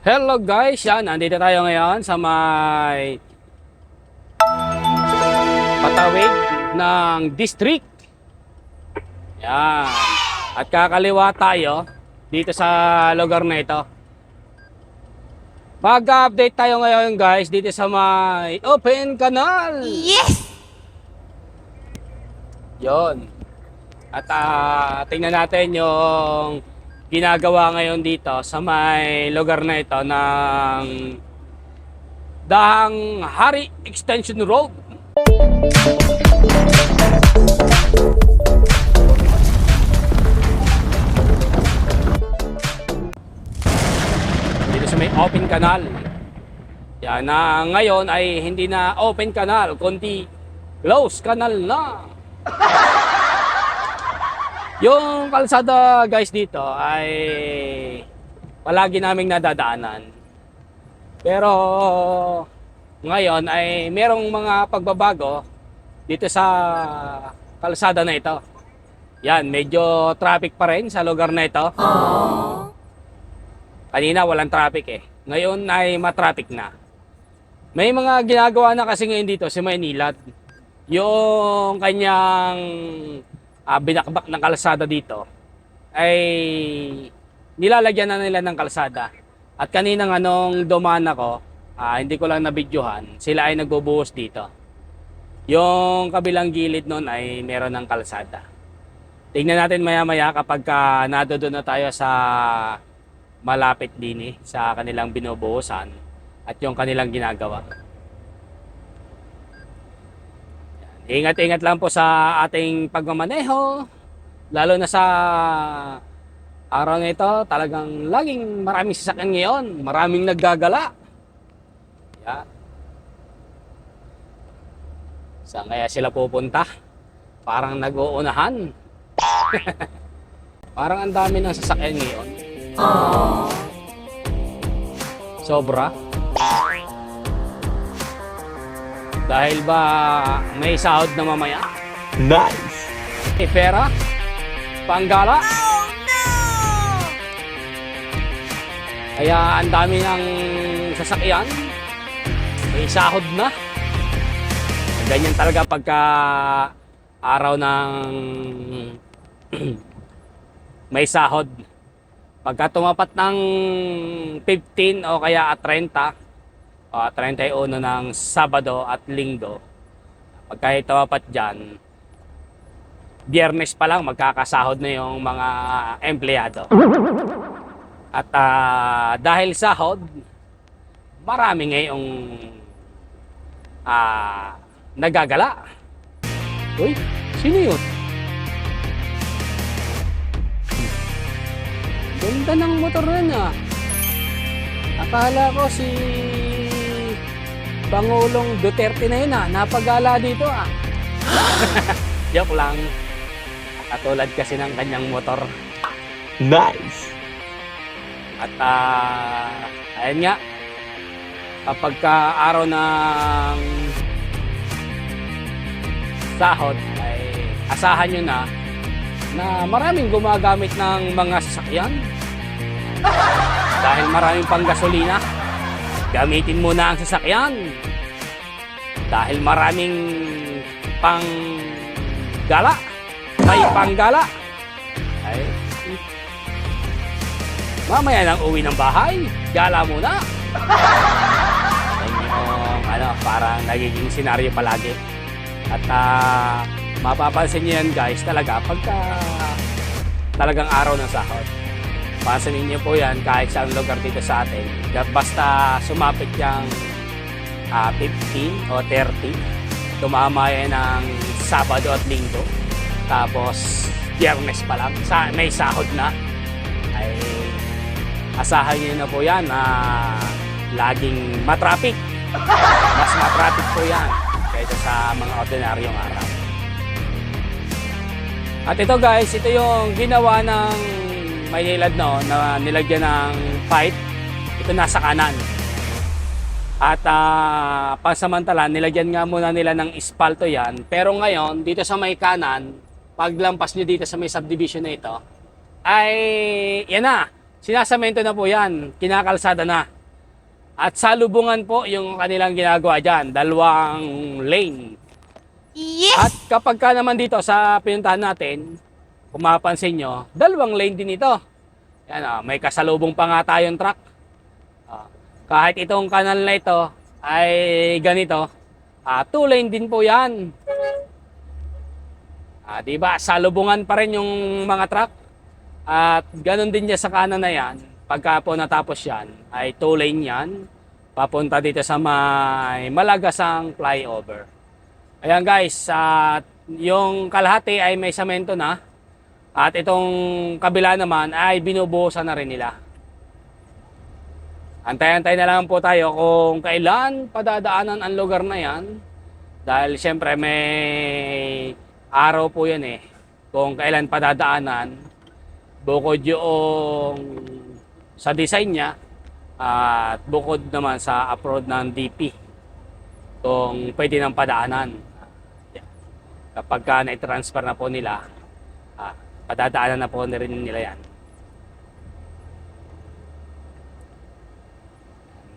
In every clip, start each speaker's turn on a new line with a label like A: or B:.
A: Hello guys, yan, nandito tayo ngayon sa may patawid ng district. Yan. At kakaliwa tayo dito sa lugar na ito. Mag-update tayo ngayon guys dito sa may open canal.
B: Yes!
A: Yon. At ah, tingnan natin yung ginagawa ngayon dito sa may lugar na ito ng Dahang Hari Extension Road. Dito sa may open canal. Yan na ngayon ay hindi na open canal, kundi closed canal na. Yung kalsada guys dito ay palagi naming nadadaanan. Pero ngayon ay merong mga pagbabago dito sa kalsada na ito. Yan, medyo traffic pa rin sa lugar na ito. Kanina walang traffic eh. Ngayon ay matraffic na. May mga ginagawa na kasi ngayon dito si Maynilad. Yung kanyang ah, binakbak ng kalsada dito ay nilalagyan na nila ng kalsada. At kaninang anong dumaan ako, ah, hindi ko lang nabidyohan, sila ay nagbubuhos dito. Yung kabilang gilid nun ay meron ng kalsada. Tingnan natin maya-maya kapag ka nadodoon na tayo sa malapit din eh, sa kanilang binubuhusan at yung kanilang ginagawa. Ingat-ingat lang po sa ating pagmamaneho. Lalo na sa araw na ito, talagang laging maraming sasakyan ngayon. Maraming naggagala. Yeah. Saan kaya sila pupunta? Parang nag-uunahan. Parang ang dami ng sasakyan ngayon. Sobra. Dahil ba may sahod na mamaya?
C: Nice.
A: May pera? Panggala?
B: Oh no!
A: Kaya ang dami ng sasakyan. May sahod na. Ganyan talaga pagka araw ng may sahod. Pagka tumapat ng 15 o kaya at 30, o 31 ng Sabado at Linggo, pagka tumapat dyan, biyernes pa lang magkakasahod na yung mga empleyado. At ah, dahil sahod, marami ngayong ah, nagagala. Uy, sino yun? Ganda ng motor na niya. Akala ko si Pangulong Duterte na yun ah. Napagala dito ah. Joke lang. Katulad kasi ng kanyang motor.
C: Nice.
A: At ah, ayun nga, kapag ka araw ng sahod, ay asahan nyo na na maraming gumagamit ng mga sasakyan. Dahil maraming pang gasolina, gamitin mo na ang sasakyan. Dahil maraming pang gala, may panggala. Ay, Mamaya nang uwi ng bahay, gala muna. Yan yung ano, parang nagiging senaryo palagi. At ah, mapapansin niyo yan guys talaga pagka talagang araw ng sahod. Pansinin niyo po yan kahit saan lugar dito sa atin. Basta sumapit yung ah, 15 o 30, tumama yan ng Sabado at Linggo. Tapos, Biyernes pa lang, sa, may sahod na. Ay, asahan niyo na po yan na laging matraffic. Mas matraffic po yan kaysa sa mga ordinaryong araw. At ito guys, ito yung ginawa ng Maynilad no, na nilagyan ng pipe. Ito nasa kanan. At ah, pansamantala, nilagyan nga muna nila ng ispalto yan. Pero ngayon, dito sa may kanan, paglampas nyo dito sa may subdivision na ito, ay yan na, sinasamento na po yan, kinakalsada na. At salubungan po yung kanilang ginagawa dyan, dalawang lane. At kapag ka naman dito sa pinuntahan natin, kung mapapansin nyo, dalawang lane din ito. Yan, ah, may kasalubong pa nga tayong truck. Ah, kahit itong kanal na ito ay ganito, ah, two lane din po yan. Ah, di ba? Salubungan pa rin yung mga truck. At ganun din niya sa kanan na yan. Pagka po natapos yan, ay two lane yan. Papunta dito sa may Malagasang flyover. Ayan guys, at yung kalahati ay may samento na. At itong kabila naman ay binubuhusan na rin nila. Antay-antay na lang po tayo kung kailan padadaanan ang lugar na yan. Dahil siyempre may araw po yan eh. Kung kailan padadaanan. Bukod yung sa design niya at bukod naman sa upload ng DP kung pwede nang padaanan. Kapag ka na-transfer na po nila, ah, padadaanan na po na rin nila yan.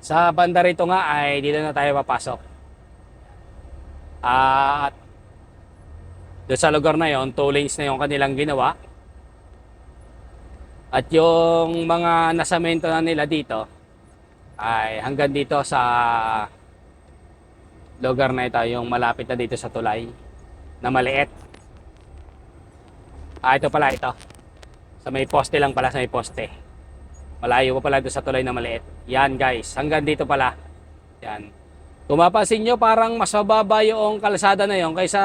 A: Sa banda rito nga ay dito na tayo papasok. At doon sa lugar na yon, two lanes na yung kanilang ginawa. At yung mga nasamento na nila dito ay hanggang dito sa lugar na ito, yung malapit na dito sa tulay na maliit. Ah, ito pala ito. Sa may poste lang pala, sa may poste. Malayo pa pala doon sa tulay na maliit. Yan guys, hanggang dito pala. Yan. Kung mapapansin nyo, parang mas mababa yung kalsada na yon kaysa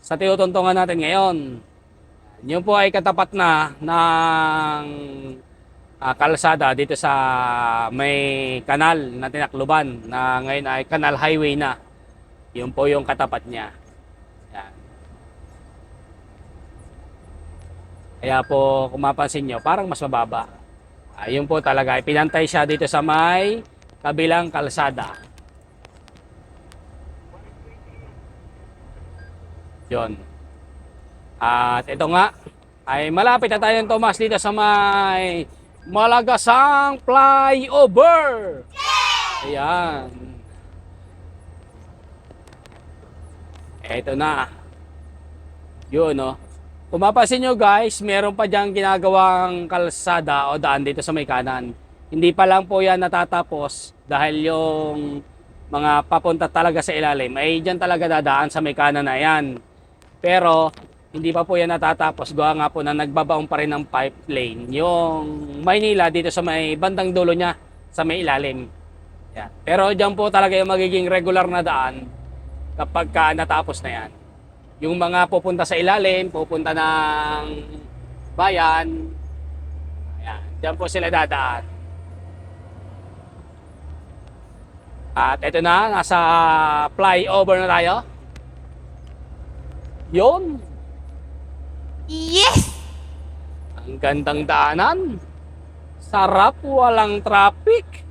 A: sa tinutuntungan natin ngayon. Yun po ay katapat na ng ah, kalsada dito sa may kanal na tinakluban na ngayon ay kanal highway na. Yun po yung katapat niya. Yan. Kaya po kung mapansin nyo, parang mas mababa. Ayun po talaga, pinantay siya dito sa may kabilang kalsada. Yon. At ito nga, ay malapit na tayong Tomas dito sa may Malagasang Flyover. Ayan. Ito na. Yun, no. Kung mapapansin nyo guys, meron pa diyang ginagawang kalsada o daan dito sa may kanan. Hindi pa lang po yan natatapos dahil yung mga papunta talaga sa ilalim ay dyan talaga dadaan sa may kanan na yan. Pero hindi pa po yan natatapos. Gawa nga po na nagbabaong pa rin ng pipe lane. Yung Maynila dito sa may bandang dulo niya sa may ilalim. Yan. Pero dyan po talaga yung magiging regular na daan kapag ka natapos na yan. Yung mga pupunta sa ilalim, pupunta ng bayan, ayan, dyan po sila dadaan. At ito na, nasa flyover na tayo. Yun,
B: Yes!
A: ang gandang daanan. Sarap, walang traffic.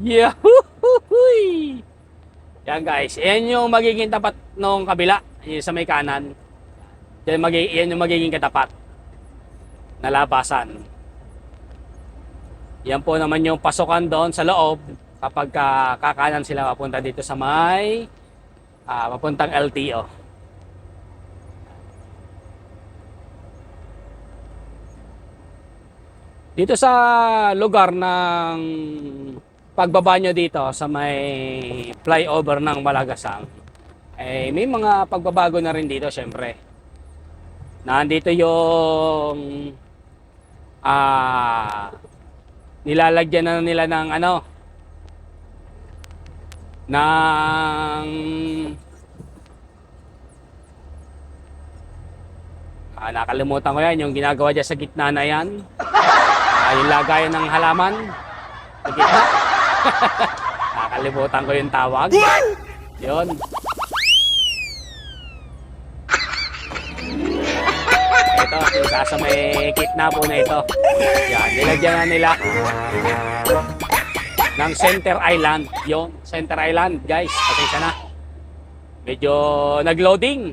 A: Yahoo! Yan guys, yan yung magiging tapat nung kabila, yung sa may kanan. Yan, magi- yan yung magiging katapat na labasan. Yan po naman yung pasukan doon sa loob kapag ka, kakanan sila papunta dito sa may ah, papuntang LTO. Dito sa lugar ng pagbaba nyo dito sa may flyover ng Malagasang, eh, may mga pagbabago na rin dito syempre. Nandito yung ah nilalagyan na nila ng ano ng ah, nakalimutan ko yan yung ginagawa dyan sa gitna na yan Ah, yung lagayan ng halaman sa gitna. Nakalimutan ko yung tawag. Yun. Ito, yung sa may gitna po na ito. Yan, nilagyan na nila ng Center Island. Yun, Center Island, guys. Pasensya na. Medyo nag-loading.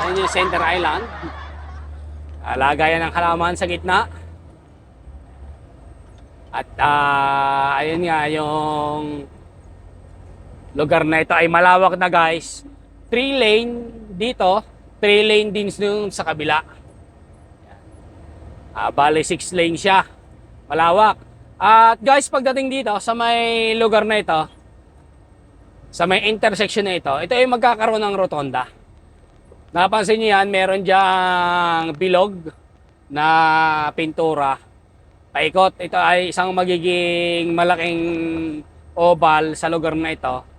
A: Ayun yung Center Island. Ah, Lagayan ng halaman sa gitna. At ah, ayun nga, yung lugar na ito ay malawak na guys. 3 lane dito, 3 lane din dun sa kabila. Ah, bale 6 lane siya. Malawak. At guys, pagdating dito sa may lugar na ito, sa may intersection na ito, ito ay magkakaroon ng rotonda. Napansin niyo yan, meron diyang bilog na pintura. Paikot, ito ay isang magiging malaking oval sa lugar na ito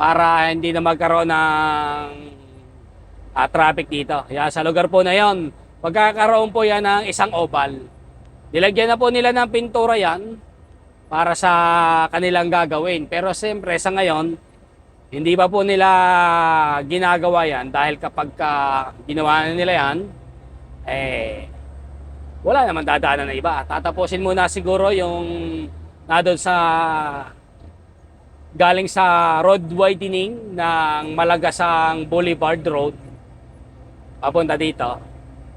A: para hindi na magkaroon ng ah, traffic dito. Yan, sa lugar po na yon, magkakaroon po yan ng isang oval. Nilagyan na po nila ng pintura yan para sa kanilang gagawin. Pero siyempre sa ngayon, hindi pa po nila ginagawa yan dahil kapag ka ginawa na nila yan, eh, wala naman dadaanan na iba. Tatapusin muna siguro yung na doon sa galing sa road widening ng Malagasang Boulevard Road papunta dito.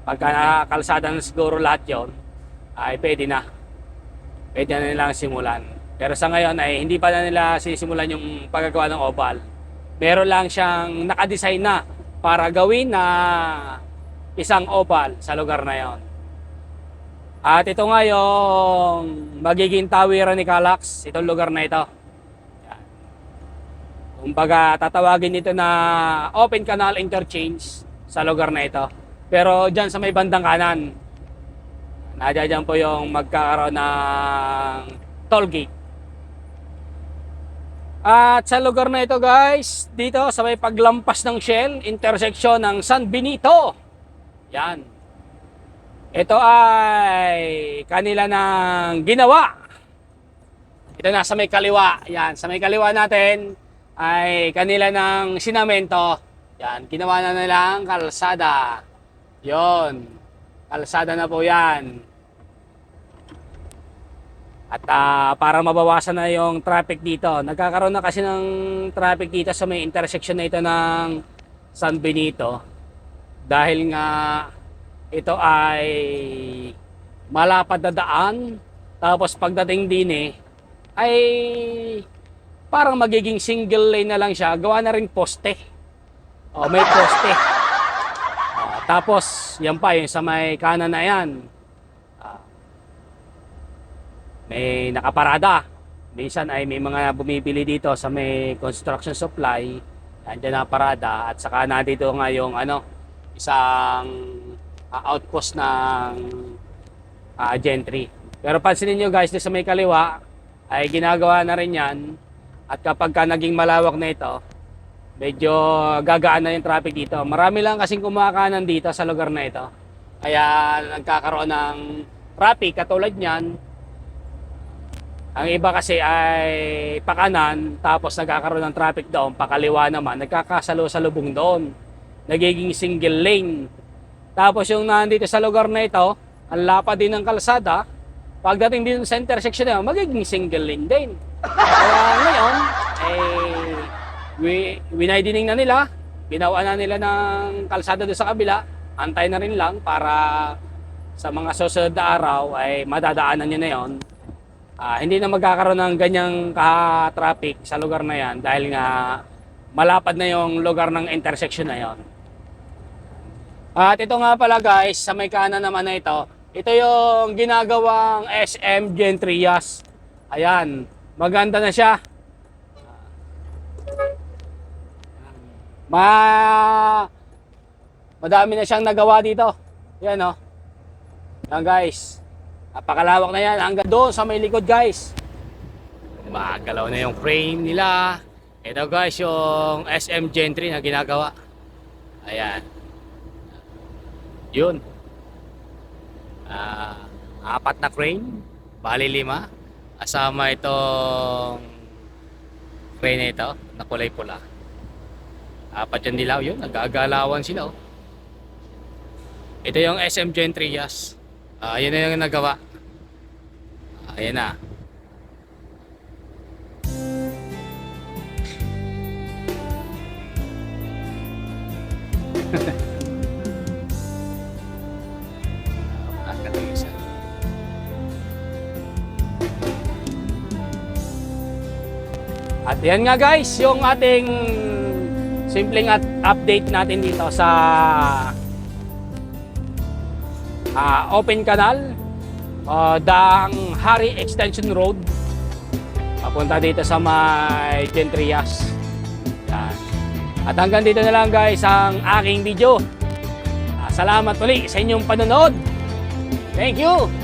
A: Pagka nakakalsada na siguro lahat yon ay pwede na. Pwede na nilang simulan. Pero sa ngayon ay hindi pa na nila sisimulan yung paggagawa ng oval. Meron lang siyang nakadesign na para gawin na isang oval sa lugar na yon. At ito nga yung magiging tawiran ni Calax, itong lugar na ito. Kumbaga tatawagin ito na open canal interchange sa lugar na ito. Pero dyan sa may bandang kanan, Nadya dyan po yung magkakaroon ng toll gate. At sa lugar na ito guys, dito sa may paglampas ng Shell, intersection ng San Benito. Yan. Ito ay kanila ng ginawa. Ito na sa may kaliwa. Yan, sa may kaliwa natin ay kanila ng sinamento. Yan, ginawa na nilang kalsada. Yon. Kalsada na po yan. At ah, para mabawasan na yung traffic dito, nagkakaroon na kasi ng traffic dito sa may intersection na ito ng San Benito. Dahil nga ito ay malapad na daan. Tapos pagdating din eh, ay parang magiging single lane na lang siya. Gawa na rin poste. O, may poste. Ah, tapos, yan pa, yung sa may kanan na yan. Ah, may nakaparada. Minsan ay may mga bumibili dito sa may construction supply. Andiyan na parada. At saka na dito nga yung ano, isang ah, outpost ng ah, gentry. Pero pansinin nyo guys, sa may kaliwa, ay ginagawa na rin yan. At kapag ka naging malawak na ito, medyo gagaan na yung traffic dito. Marami lang kasing kumakanan dito sa lugar na ito. Kaya nagkakaroon ng traffic katulad niyan. Ang iba kasi ay pakanan tapos nagkakaroon ng traffic doon, pakaliwa naman, nagkakasalo-salubong doon. Nagiging single lane. Tapos yung nandito sa lugar na ito, ang lapad din ng kalsada, pagdating din sa intersection na magiging single lane din. Kaya ngayon, eh, wi- winaidining na nila, ginawa na nila ng kalsada doon sa kabila, antay na rin lang para sa mga susunod na araw ay madadaanan nyo na yon. Ah, hindi na magkakaroon ng ganyang ka-traffic sa lugar na yan dahil nga malapad na yung lugar ng intersection na yon. At ito nga pala guys, sa may kanan naman na ito, ito yung ginagawang SM Gentrias. Ayan, maganda na siya. Ma Madami na siyang nagawa dito. Yan oh. Yan guys. Napakalawak na yan. Hanggang doon sa may likod guys. Magalaw na yung frame nila. Ito guys yung SM Gentry na ginagawa. Ayan. Yun. Ah, apat na crane. Bali lima. Asama itong crane na ito na kulay pula. Apat yung dilaw yun. Nagagalawan sila oh. Ito yung SM Gentrias. Ah, yun na yung nagawa. Ah, Ayan na. Ah, katagisan. At yan nga guys, yung ating simpleng at update natin dito sa ah, open canal, uh, Daang Hari Extension Road. Papunta dito sa may Gentrias. Yan. At hanggang dito na lang guys ang aking video. Ah, salamat uli sa inyong panonood. Thank you!